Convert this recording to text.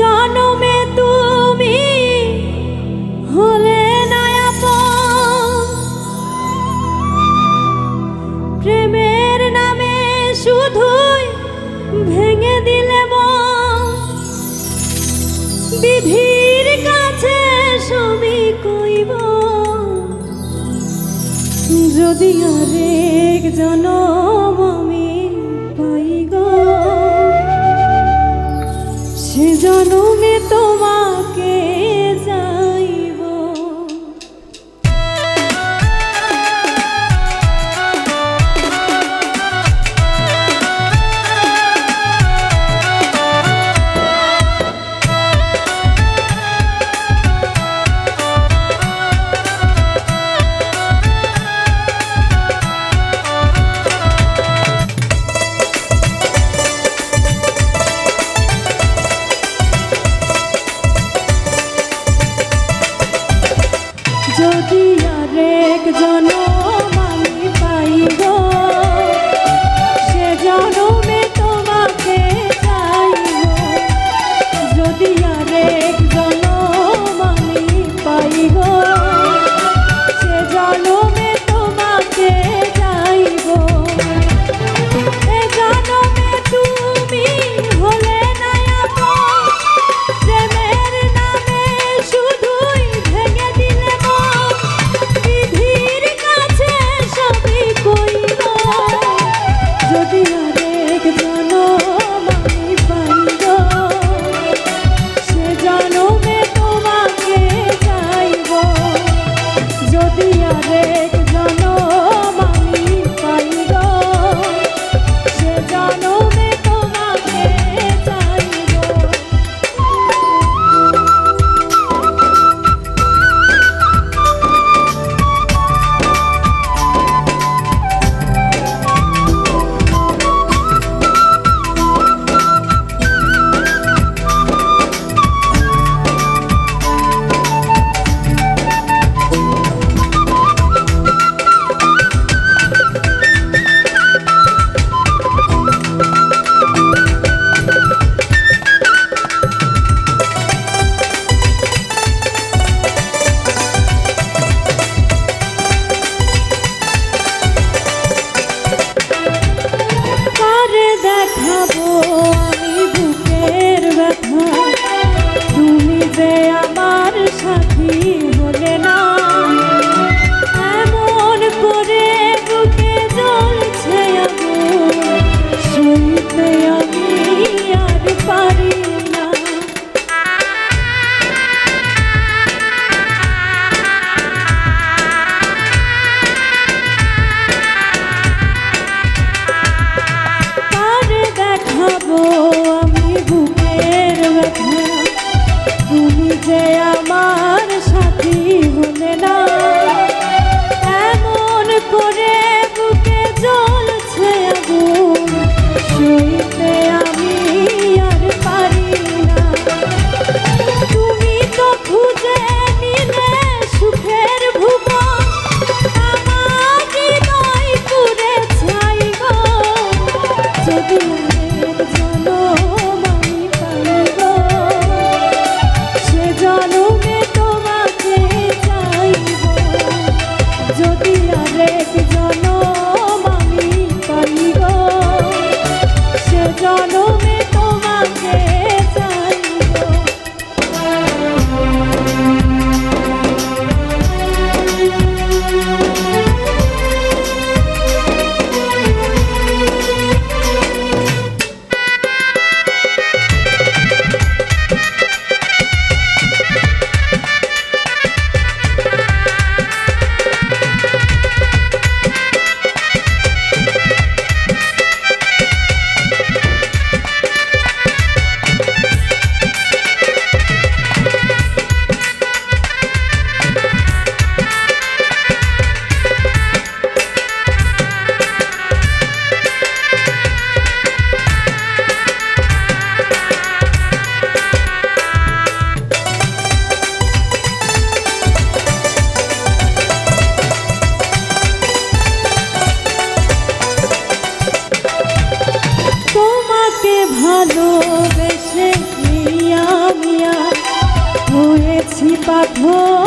জনমে তুমি হলে নায়াপ প্রেমের নামে শুধুই ভেঙে দিলে বিধির কাছে সবই কইব। যদি আরেক জনম আমি আছি পাথর